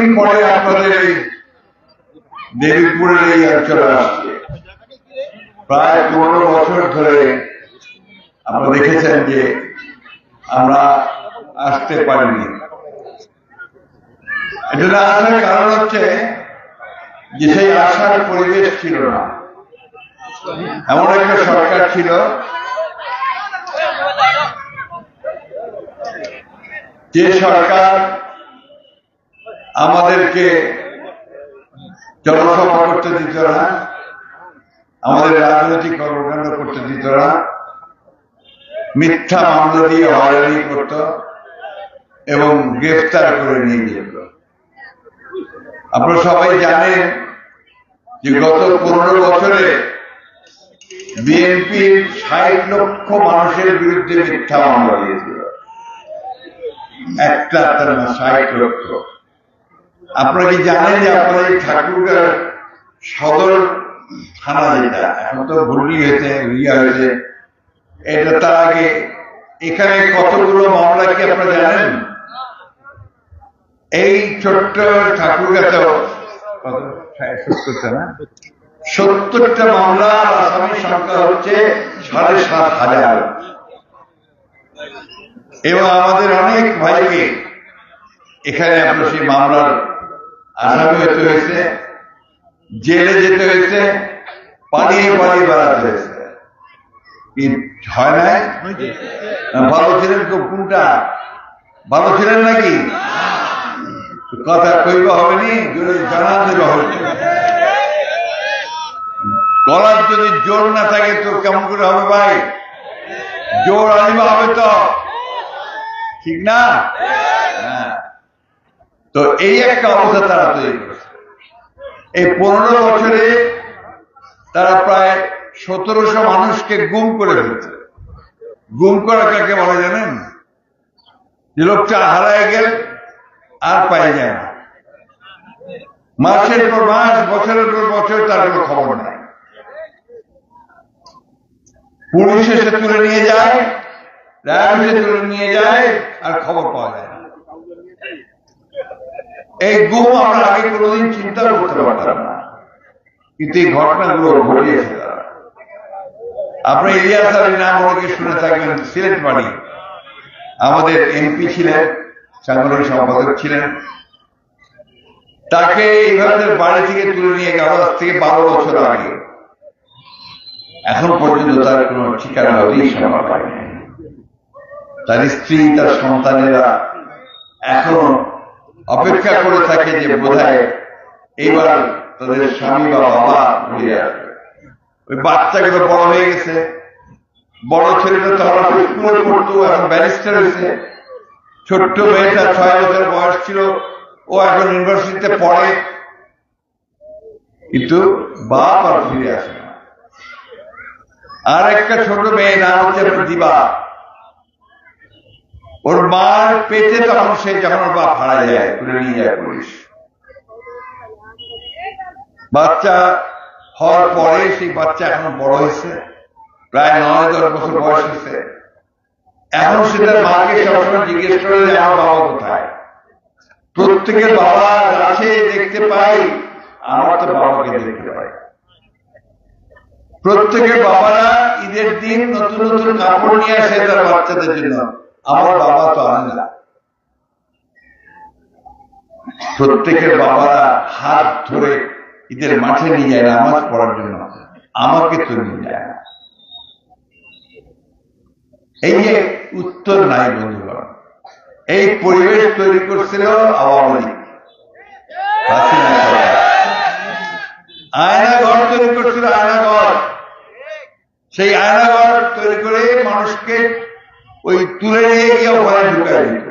অনেকদিন পরে আপনাদের এই দেবীপুরের এই অঞ্চলে আসছে। প্রায় পনেরো বছর ধরে আপনারা দেখেছেন যে আমরা আসতে পারিনি। এটা আসার কারণ হচ্ছে যে সেই আসার পরিবেশ ছিল না। এমন একটা সরকার ছিল। যে সরকার আমাদেরকে জনসভা করতে দিত না, আমাদের রাজনৈতিক কর্মকাণ্ড করতে দিত না, মিথ্যা মামলা দিয়ে হয়রানি করত এবং গ্রেফতার করে নিয়ে যেত। আপনারা সবাই জানেন যে গত পনেরো বছরে বিএনপির ষাট লক্ষ মানুষের বিরুদ্ধে মিথ্যা মামলা দিয়েছিল। একটা তার ষাট লক্ষ। আপনারা কি জানেন যে আপনার এই ঠাকুরগাঁর সদর থানা যেটা এখন তো ভুলি হয়েছে ইয়া হয়েছে। এটা তার আগে এখানে কতগুলো মামলা কি আপনারা জানেন? এই ছোট্ট ঠাকুরগাঁতেও কত সত্তরটা না? সত্তরটা মামলা আসামির সংখ্যা হচ্ছে সাড়ে সাত হাজার। এবং আমাদের অনেক ভাইকে এখানে আপনার সেই মামলার আসামি হতে হয়েছে, জেলে যেতে হয়েছে, পালিয়ে পালিয়ে বেড়াতে হয়েছে। কি হয় নাই? ভালো ছিলেন তো কোনটা? ভালো ছিলেন নাকি? কথা কইব হবে নি জানা দেবে হবে গলার যদি জোর না থাকে তো কেমন করে হবে ভাই? জোর আনিবা হবে তো? ঠিক না? হ্যাঁ। তো এই একটা অবস্থা তারা তৈরি করেছে। এই পনেরো বছরে তারা প্রায় সতেরোশো মানুষকে গুম করে ফেলছে। গুম করা কাকে বলে জানেন? যে লোকটা হারায় গেল আর পাই যায় না। মাসের পর মাস বছরের পর বছর তার কোনো খবর নাই। পুলিশ এসে তুলে নিয়ে যায় র্যাব এসে তুলে নিয়ে যায় আর খবর পাওয়া যায় না। এই আমরা আগে কোনোদিন করতে পারতাম না। কিন্তু এই ঘটনাগুলো ঘটিয়েছে ইলিয়াস আলী নাম অনেকে শুনে থাকবেন সিলেট বাড়ি আমাদের এমপি ছিলেন, সাংগঠনিক সম্পাদক ছিলেন। তাকে এইভাবে বাড়ি থেকে তুলে নিয়ে গেল থেকে বারো বছর আগে। এখন পর্যন্ত তার কোন ঠিকানা তার স্ত্রী, তার সন্তানেরা এখনও অপেক্ষা করে থাকে যে বোধহয় এইবার তাদের স্বামী বা বাবা ফিরে আসবে। ওই বাচ্চাগুলো বড় হয়ে গেছে। বড় ছেলেটা তো আমরা স্কুলে পড়তো এখন ব্যারিস্টার হয়েছে। ছোট্ট মেয়েটা ছয় বছর বয়স ছিল। ও এখন ইউনিভার্সিটিতে পড়ে। কিন্তু বাপ আর ফিরে আসে না। আর একটা ছোট মেয়ে নাম হচ্ছে দিবা। ওর মার পেটে তখন সে যখন ওর বাপ হারা যায়, তুলে নিয়ে যায় পুলিশ। বাচ্চা হওয়ার পরে সেই বাচ্চা এখন বড় হয়েছে। প্রায় নয় দশ বছর বয়স হয়েছে। এখন সেটার মাকে সবসময় জিজ্ঞেস করে যে আমার বাবা কোথায়? প্রত্যেকের বাবা আছে দেখতে পাই আমার তো বাবাকে দেখতে পাই। প্রত্যেকের বাবারা ঈদের দিন নতুন নতুন কাপড় নিয়ে আসে তার বাচ্চাদের জন্য। আমার বাবা তো আনে না প্রত্যেকের বাবারা হাত ধরে ঈদের মাঠে নিয়ে যায় নামাজ পড়ার জন্য। আমাকে তো নিয়ে যায়। না এই যে উত্তর নাই বন্ধুগণ। এই পরিবেশ তৈরি করছিল আওয়ামী লীগ। আয়নাঘর তৈরি করছিল আয়নাঘর সেই আয়নাঘর তৈরি করে মানুষকে ওই তুলে নিয়ে গিয়ে ওখানে ঢুকাই দিত।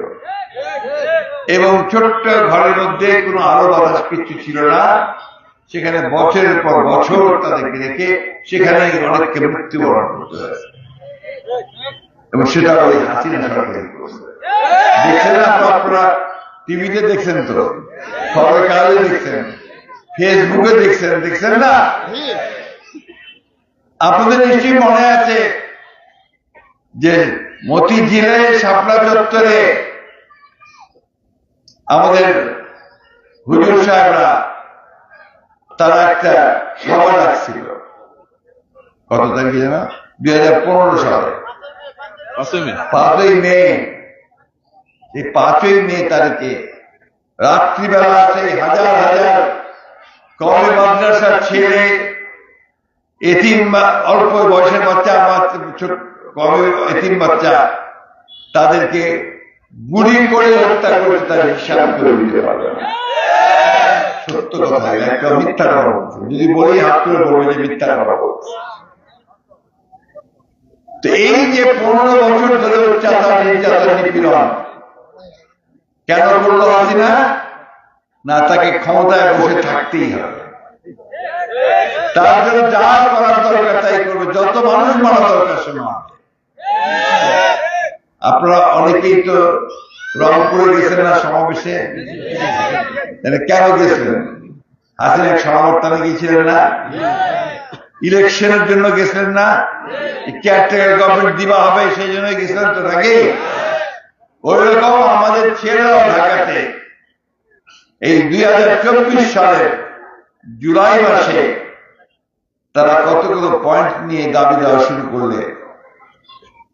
এবং ছোট্ট ঘরের মধ্যে কোনো আলো বাতাস কিছু ছিল না। সেখানে বছরের পর বছর তাদেরকে রেখে সেখানে অনেককে মৃত্যুবরণ করতে এবং সেটা ওই হাসিনা সরকার করছে দেখছেন আপনারা? টিভিতে দেখছেন তো? কাগজে দেখছেন? ফেসবুকে দেখছেন? দেখছেন না? আপনাদের নিশ্চয়ই মনে আছে যে মতিঝিলে শাপলা চত্বরে। আমাদের হুজুর সাহেবরা তারা একটা সভা রাখছিল কত তারিখে জানা? দুই হাজার পনেরো সালে। পাঁচই মে। এই পাঁচই মে তারিখে রাত্রিবেলা সেই হাজার হাজার কমে মাদ্রাসার ছেলে এতিম বা- অল্প বয়সের বাচ্চা- ছোট- এতিম বাচ্চা তাদেরকে গুলি করে হত্যা করেছে তার হিসাব করে দিতে পারবে না। সত্য কথা একটা মিথ্যা কথা। বলছে। যদি বলি হাত করে বলবে যে মিথ্যা কথা বলছে। তো এই যে পনেরো বছর ধরে অত্যাচার নির্যাতন নিপীড়ন কেন করল হাসিনা না তাকে ক্ষমতায় বসে থাকতেই হবে। জন্য। আপনারা অনেকেই তো রংপুরে গেছেন না সমাবেশে? কেন গেছিলেন হাসিনা সমাবর্তনে গিয়েছিলেন না? ইলেকশনের জন্য গেছিলেন না? কেয়ারটেকার গভর্নমেন্ট দিবা হবে, সেই জন্য গেছিলেন তো নাকি? আমাদের ছেলেরাও ঢাকাতে। এই দুই সালের জুলাই মাসে তারা কত কত পয়েন্ট নিয়ে দাবি দেওয়া শুরু করলে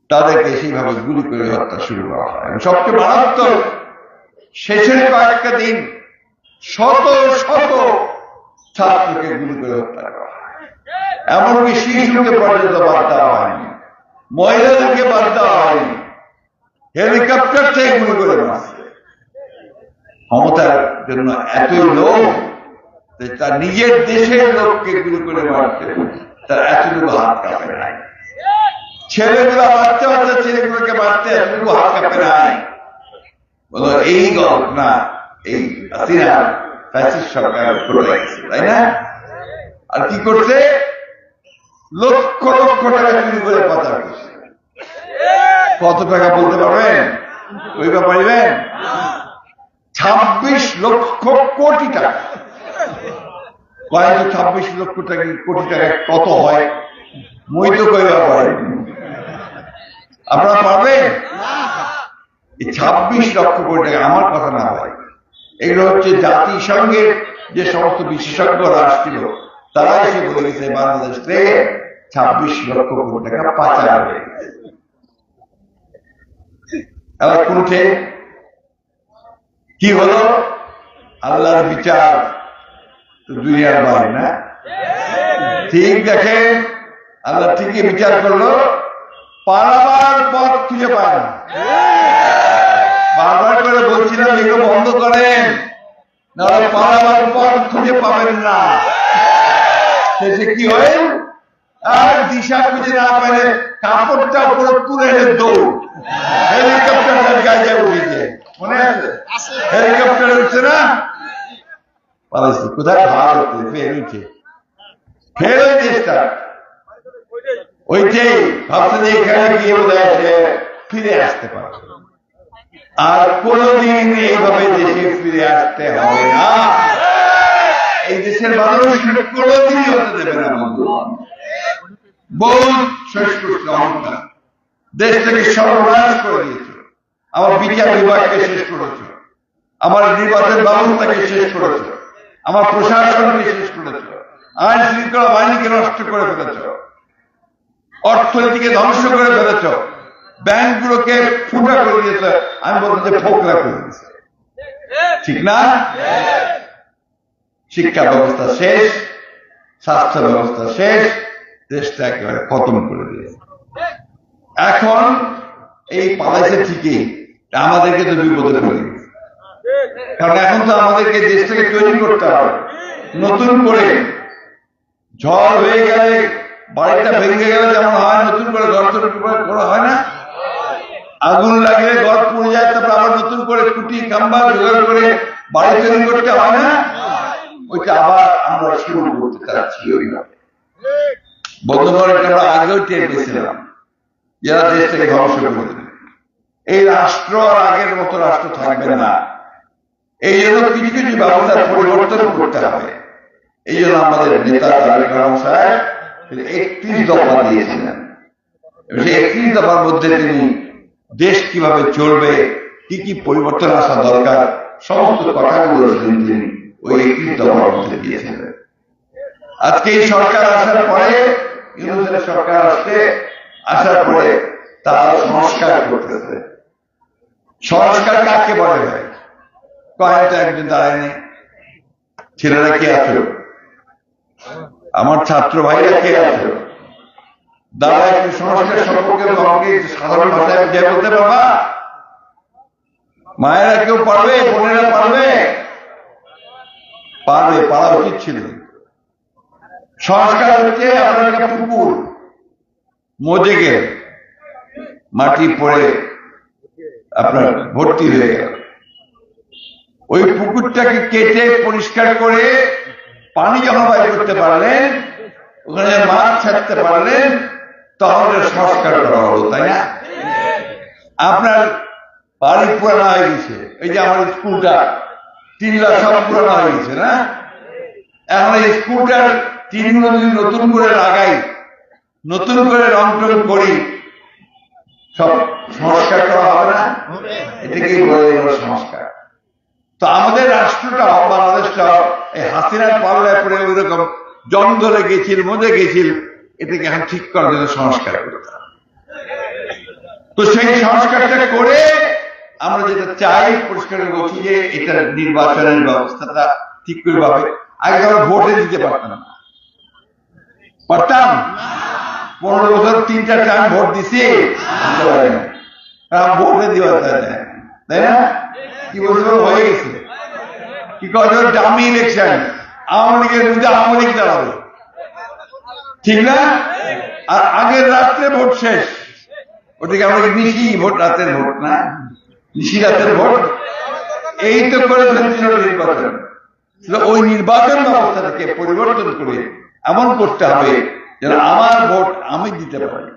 তাদেরকে সেইভাবে গুলি করে হত্যা শুরু করা হয়। সবচেয়ে মারাত্মক, শেষের কয়েকটা দিন শত শত ছাত্রকে গুলি করে হত্যা করা হয়। এমনকি শিশুকে পর্যন্ত বাদ দেওয়া হয়নি, মহিলাদেরকে বাদ দেওয়া হয়নি হেলিকপ্টার থেকে গুলি করে মারছে। ক্ষমতার জন্য এতই লোক তার নিজের দেশের লোককে গুলি করে মারতে তার এতটুকু হাত কাঁপে নাই। ছেলেগুলা বাচ্চা বাচ্চা ছেলেগুলোকে মারতে এতটুকু হাত কাঁপে নাই। বলো, এই গল্প না এই ফ্যাসিস্ট সরকার করে তাই না? আর কি করছে? লক্ষ লক্ষ টাকা চুরি করে করছে কত টাকা বলতে পারবেন? ওইটা পারবেন? ছাব্বিশ লক্ষ কোটি টাকা। কয়েক ছাব্বিশ লক্ষ টাকা, কোটি টাকা, কত হয়? মই তো কইবা পারেন আপনারা পারবেন? এই ছাব্বিশ লক্ষ কোটি টাকা আমার কথা না হয়। এগুলো হচ্ছে জাতিসংঘের যে সমস্ত বিশেষজ্ঞরা আসছিল তারা এসে বলেছে বাংলাদেশ থেকে ছাব্বিশ লক্ষ কোটি টাকা পাচার কোনটে কি হলো? আল্লাহর বিচার। দুনিয়ার বাড়ি না? ঠিক দেখে আল্লাহ ঠিকই বিচার করল পালাবার পথ খুঁজে পায় না। বারবার করে বলছিলাম এগুলো বন্ধ করেন নাহলে পালাবার পথ খুঁজে পাবেন না। শেষে কি হয়? আর দিশা খুঁজে না পাইলে কাপড়টা পুরো তুলে দৌড়। হেলিকপ্টার গাড়ি উঠেছে মনে আছে। হেলিকপ্টার উঠছে না? পালাইছে। কোথায়? ভালো ফের উঠে ফের ওই দেশটা ওইটাই ভাবছে যে এখানে গিয়ে বোধ ফিরে আসতে পারবে। আর কোনদিন এইভাবে দেশে ফিরে আসতে হবে না। এই দেশের মানুষ কোনদিনই হতে দেবে না বন্ধু। বহু শেষ করছে অহংকার দেশটাকে সর্বনাশ করে দিয়েছে। আমার বিচার বিভাগকে শেষ করেছে। আমার নির্বাচন ব্যবস্থাকে শেষ করেছে। আমার প্রশাসনকে শেষ করেছে আইন শৃঙ্খলা বাহিনীকে নষ্ট করে ফেলেছ। অর্থনীতিকে ধ্বংস করে ফেলেছ। ব্যাংকগুলোকে ফুটা করে দিয়েছে। আমি বলতে যে ফোকলা করে দিয়েছে। ঠিক না? শিক্ষা ব্যবস্থা শেষ, স্বাস্থ্য ব্যবস্থা শেষ, দেশটা একেবারে খতম করে দিয়েছে। এখন এই পালাইছে ঠিকই, আমাদেরকে তো বিপদে পড়ে কারণ এখন তো আমাদেরকে দেশটাকে তৈরি করতে হবে। নতুন করে ঝড় হয়ে গেলে, বাড়িটা ভেঙে গেলে যেমন হয়, নতুন করে ঘর তৈরি করে হয় না? আগুন লাগলে ঘর পুড়ে যায়, তারপর আবার নতুন করে খুঁটি খাম্বা জোগাড় করে বাড়ি তৈরি করতে হয় না? ওইটা আবার আমরা শুরু করতে চাচ্ছি ওইভাবে বন্ধুগণ আমরা আগেও টের পেয়েছিলাম। যারা দেশটাকে ধ্বংস করে এই রাষ্ট্র আর আগের মতো রাষ্ট্র থাকবে না। এই জন্য কিছু কিছু ব্যবস্থা পরিবর্তন করতে হবে। এই জন্য আমাদের নেতা তারেক রহমান সাহেব একত্রিশ দফা দিয়েছিলেন। একত্রিশ দফার মধ্যে তিনি দেশ কীভাবে চলবে, কি কি পরিবর্তন আসা দরকার, সমস্ত কথাগুলো তিনি ওই একত্রিশ দফার মধ্যে দিয়েছিলেন। আজকে এই সরকার আসার পরে, ইউনুসের সরকার আসতে, আসার পরে তারা সংস্কার করতেছে সংস্কার কাকে বলে ভাই? কয়েকটা একজন দাঁড়ায়নি। ছেলেরা কে আছো? আমার ছাত্র ভাইরা কে আছো? দাঁড়া একটু সম্পর্কে সাধারণ ভাষায় বলতে পারবা? মায়েরা কেউ পারবে? বোনেরা পারবে? পারবে, পারা উচিত ছিল। সংস্কার হচ্ছে আপনার একটা পুকুর, মজে মাটি পড়ে আপনার ভর্তি হয়ে গেল। ওই পুকুরটাকে কেটে পরিষ্কার করে পানি যখন বাইর করতে পারলেন, ওখানে মাছ ছাড়তে পারলেন ওটা সংস্কার করা হলো, তাই না? আপনার বাড়ি পুরানো হয়ে গেছে, এই যে আমার স্কুলটা টিনলা সব পুরানো হয়ে গেছে, না? এখন এই স্কুলটার টিনগুলো যদি নতুন করে লাগাই, নতুন করে রং টং করি, সব সংস্কার করা হবে না? এটাকেই বলে সংস্কার। তো আমাদের রাষ্ট্রটা, বাংলাদেশটা, এই হাসিনার পাল্লায় পড়ে ওই রকম জঙ্গলে গেছিল মধ্যে গেছিল, এটাকে এখন ঠিক করার জন্য সংস্কার করতে। তো সেই সংস্কারটা করে আমরা যেটা চাই, পরিষ্কার বলছি যে এটা নির্বাচনের ব্যবস্থাটা ঠিক করে পাবে। আগে আমরা ভোটে দিতে পারতাম না। পারতাম? পনেরো বছর তিনটা টাইম ভোট দিছি ভোটে দিতে যায় তাই না? কি হয়ে গেছে। কি ইলেকশন আওয়ামী লীগের বিরুদ্ধে আওয়ামী লীগ দাঁড়াবে। ঠিক না? আর আগের রাত্রে ভোট শেষ। আমরা নিশি? ভোট রাতের ভোট না? নিশি রাতের ভোট? এই তো করে নির্বাচন। ওই নির্বাচন পরিবর্তন করে এমন করতে হবে যেন আমার ভোট আমি দিতে পারি।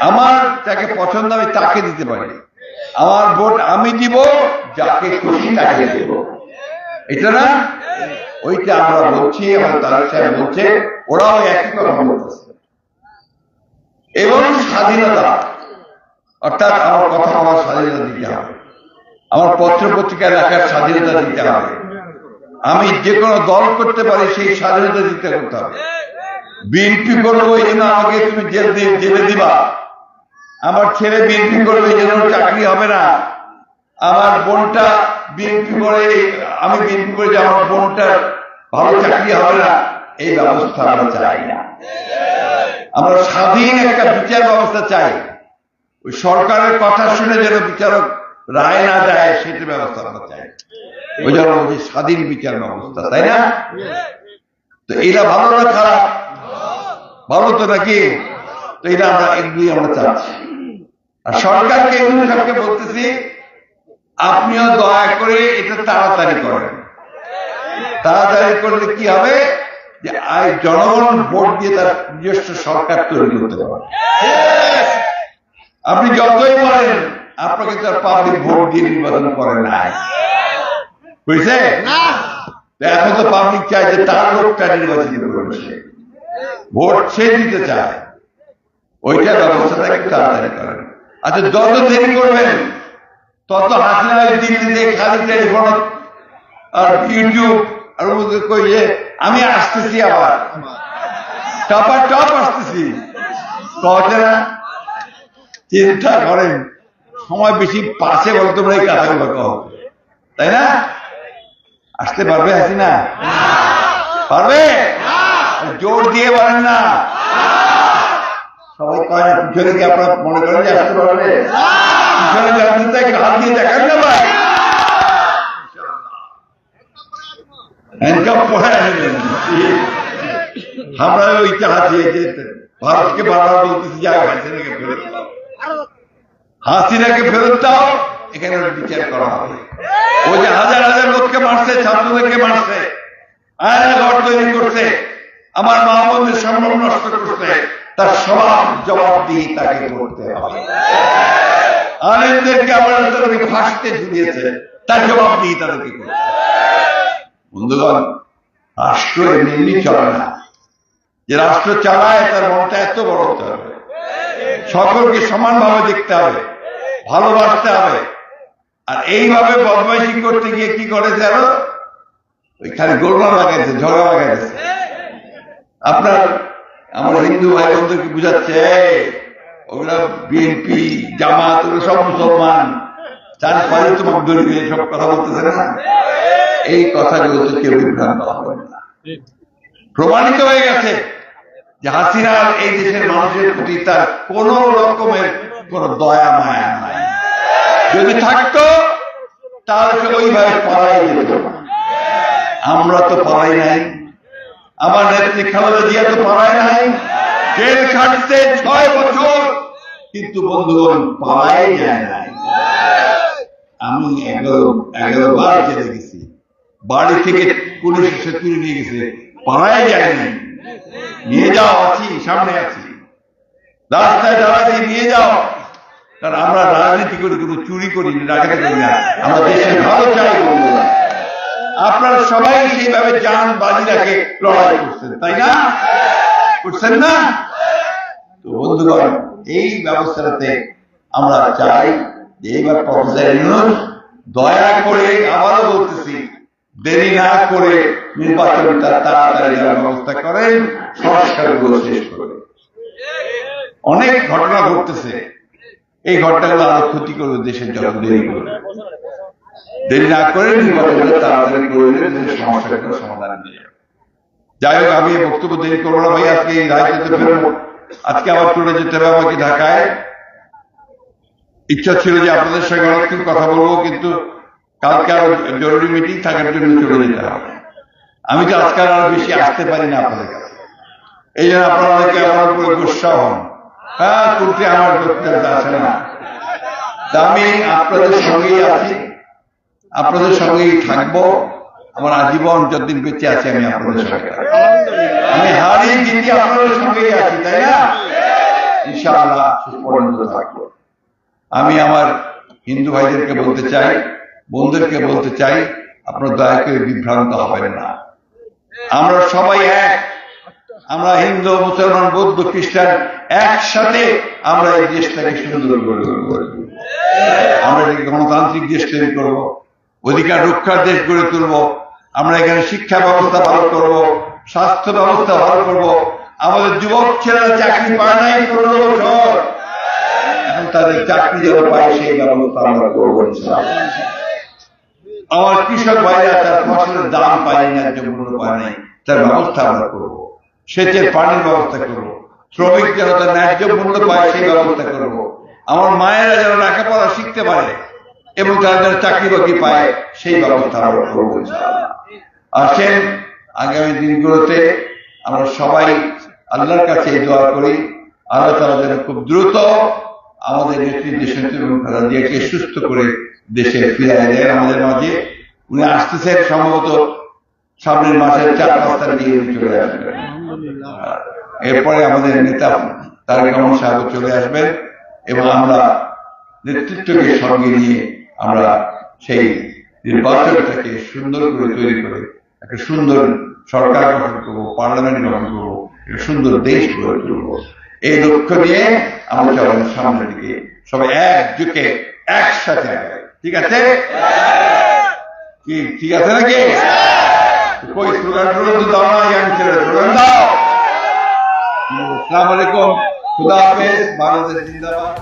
আমার যাকে পছন্দ আমি তাকে দিতে পারি। আমার ভোট আমি দিব, যাকে খুশি তাকে দেব। এটা না? ওইটা আমরা বলছি আমার তারা সাহেব বলছে, ওরাও একই কথা বলতেছে। এবং স্বাধীনতা, অর্থাৎ আমার কথা আমার স্বাধীনতা দিতে হবে। আমার পত্র পত্রিকা লেখার স্বাধীনতা দিতে হবে। আমি যে কোনো দল করতে পারি, সেই স্বাধীনতা দিতে করতে হবে। বিএনপি করব এই জন্য আমাকে তুমি জেল দিয়ে জেলে দিবা। আমার ছেলে বিএনপি করবে এই জন্য চাকরি হবে না। আমার বোনটা বিএনপি করে, আমি বিএনপি করে যে আমার বোনটার ভালো চাকরি হবে না, এই ব্যবস্থা আমরা চাই না। আমরা স্বাধীন একটা বিচার ব্যবস্থা চাই। ওই সরকারের কথা শুনে যেন বিচারক রায় না দেয়, সেটা ব্যবস্থা আমরা চাই। ওই জন্য স্বাধীন বিচার ব্যবস্থা, তাই না? তো এটা ভালো না খারাপ? ভালো তো নাকি? তো এটা আমরা এগুলি আমরা চাচ্ছি। সরকারকে সবকে বলতেছি আপনিও দয়া করে এটা তাড়াতাড়ি করেন। তাড়াতাড়ি করলে কি হবে? যে জনগণ ভোট দিয়ে তার নিজস্ব সরকার তৈরি করতে পারবে। আপনি যতই বলেন আপনাকে তার পাবলিক ভোট দিয়ে নির্বাচন করে নাই। বুঝছে? এখন তো পাবলিক চায় যে তার লোকটা নির্বাচিত করেছে। ভোট সে দিতে চায়। ওইটা ব্যবস্থাটা একটু তাড়াতাড়ি করেন। আচ্ছা যত দেরি করবেন তত হাসিনা দিল্লিতে খালি টেলিফোন আর ইউটিউব আর ওদের কই যে আমি আসতেছি আবার। টপার টপ আসতেছি। কহতে না? চিন্তা করেন সময় বেশি পাশে বলে তোমরা এই কথাগুলো কহ তাই না? আসতে পারবে হাসিনা? পারবে? জোর দিয়ে বলেন না। সবাই কয় পিছনে কি আপনার মনে করেন যে আসতে পারবে? পিছনে দিয়ে দেখান না ভাই। যে ভারতকে বারবার বলতেছি হাসিনাকে ফেরত দাও। ফেরত দাও, এখানে বিচার করা হবে। ও যে হাজার হাজার লোককে মারছে, ছাত্রদেরকে মারছে আয়না ঘর তৈরি করছে, আমার মা বোনদের সম্মান নষ্ট করছে। তার সবার জবাব দিয়ে তাকে করতে হবে। আলেমদেরকে আমার তাদেরকে ফাঁসতে ঝুলিয়েছে, তার জবাব দিয়ে তাদেরকে করতে। বন্ধুগণ, রাষ্ট্র এমনি চলে না। যে রাষ্ট্র চালায়, তার মনটা এত বড় হতে হবে। সকলকে সমানভাবে দেখতে হবে, ভালোবাসতে হবে। আর এইভাবে বদমাইশি করতে গিয়ে কি করে জানো ওই খালি গোলমাল লাগাইছে, ঝগড়া লাগাইছে। আপনার আমার হিন্দু ভাই বোনদেরকে বুঝাচ্ছে "এই, ওগুলা বিএনপি জামাত ওগুলো সব মুসলমান। চার পাঁচ তোমাকে ধরবে সব কথা বলতেছে না? এই কথাগুলো তো কেউ বিভ্রান্ত হবেন না। প্রমাণিত হয়ে গেছে যে হাসিনার এই দেশের মানুষের প্রতি তার কোন রকমের কোন দয়া মায়া নাই। যদি থাকতো তাহলে সে ওইভাবে পালাই যেত। আমরা তো পালাই নাই। আমার নেত্রী খালেদা জিয়া তো পালাই নাই। জেল খাটতে ছয় বছর। কিন্তু বন্ধুগণ পালাই যায় নাই। আমি এগারো এগারো বার জেলে গেছি। বাড়ি থেকে পুলিশ এসে তুলে নিয়ে গেছে। পালাই যায় নাই। নিয়ে যাও, আছি, সামনে আছি। রাস্তায় দাঁড়াতে নিয়ে যাও। কারণ আমরা রাজনীতি করি কোনো চুরি করি করি না। আমরা দেশের ভালো চাই, বন্ধুরা। আপনারা সবাই সেইভাবে যান বাজি রাখে লড়াই করছেন তাই না? করছেন না? তো বন্ধুগণ এই ব্যবস্থাটাতে আমরা চাই যে এইবার প্রফেসর দয়া করে আবারও বলতেছি দেরি না করে নির্বাচনটা তাড়াতাড়ি ব্যবস্থা করেন সংস্কারগুলো শেষ করে। অনেক ঘটনা ঘটতেছে। এই ঘটনাগুলো আরও ক্ষতি করবে দেশের জন্য দেরি করবে দেরি না করে যাই হোক, আমি বক্তব্য দেরি করব না ভাই, আজকে এই রাজনীতি ফেরবো আজকে আবার চলে যেতে হবে আমাকে ঢাকায়। ইচ্ছা ছিল যে আপনাদের সঙ্গে অনেকক্ষণ কথা বলব, কিন্তু কালকে আরও জরুরি মিটিং থাকার জন্য চলে যেতে হবে। আমি তো আজকাল আরও বেশি আসতে পারি না আপনাদের কাছে। এই জন্য আপনারা অনেকে আমার উপরে গুসা হন। হ্যাঁ করতে আমার করতে আসে না। আমি আপনাদের সঙ্গেই আছি। আপনাদের সঙ্গেই থাকব। আমার আজীবন যতদিন বেঁচে আছি আমি আপনাদের সঙ্গে আমি হারিয়ে জিতি আপনাদের সঙ্গেই আছি, তাই না? আমি আমার হিন্দু ভাইদেরকে বলতে চাই বোনদেরকে বলতে চাই, আপনার দয়া করে বিভ্রান্ত হবেন না। আমরা সবাই এক। আমরা হিন্দু, মুসলমান, বৌদ্ধ, খ্রিস্টান একসাথে আমরা এই দেশটাকে সুন্দর করে। আমরা এটাকে গণতান্ত্রিক দেশ তৈরি করব। অধিকার রক্ষার দেশ গড়ে তুলব। আমরা এখানে শিক্ষা ব্যবস্থা ভালো করব, স্বাস্থ্য ব্যবস্থা ভালো করব। আমাদের যুবক ছেলেরা চাকরি পায় নাই এখন তাদের চাকরি যেন পায় সেই ব্যবস্থা আমরা করব আমার কৃষক ভাইরা তার ফসলের দাম পায় না মূল্য পায় নাই, তার ব্যবস্থা আমরা করব। সেচের পানির ব্যবস্থা করব। শ্রমিক যেন তার ন্যায্য মূল্য পায় সেই ব্যবস্থা করব। আমার মায়েরা যেন লেখাপড়া শিখতে পারে এবং তারা যেন চাকরি বাকরি পায় সেই ব্যবস্থা আমরা করব আসেন আগামী দিনগুলোতে আমরা সবাই আল্লাহর কাছে এই দোয়া করি। আল্লাহ তারা যেন খুব দ্রুত আমাদের নেত্রী দেশের রাজিয়াকে সুস্থ করে দেশে ফিরিয়ে দেন আমাদের মাঝে উনি আসতেছেন সম্ভবত সামনের মাসের চার পাঁচ তারিখে চলে আসবেন। এরপরে আমাদের নেতা তারেক রহমান সাহেব চলে আসবেন এবং আমরা নেতৃত্বকে সঙ্গে নিয়ে আমরা সেই নির্বাচনটাকে সুন্দর করে তৈরি করে একটা সুন্দর সরকার গঠন করব, পার্লামেন্ট গঠন করব সুন্দর দেশ গড়ে তুলবো। এই লক্ষ্য নিয়ে আমরা সবাই সামনের দিকে সবাই একযোগে একসাথে ঠিক আছে? কি, ঠিক আছে নাকি? কই স্লোগান দাও না, ইয়াং ছেলে স্লোগান দাও। আসসালামু আলাইকুম। খুদা হাফেজ, বাংলাদেশ জিন্দাবাদ।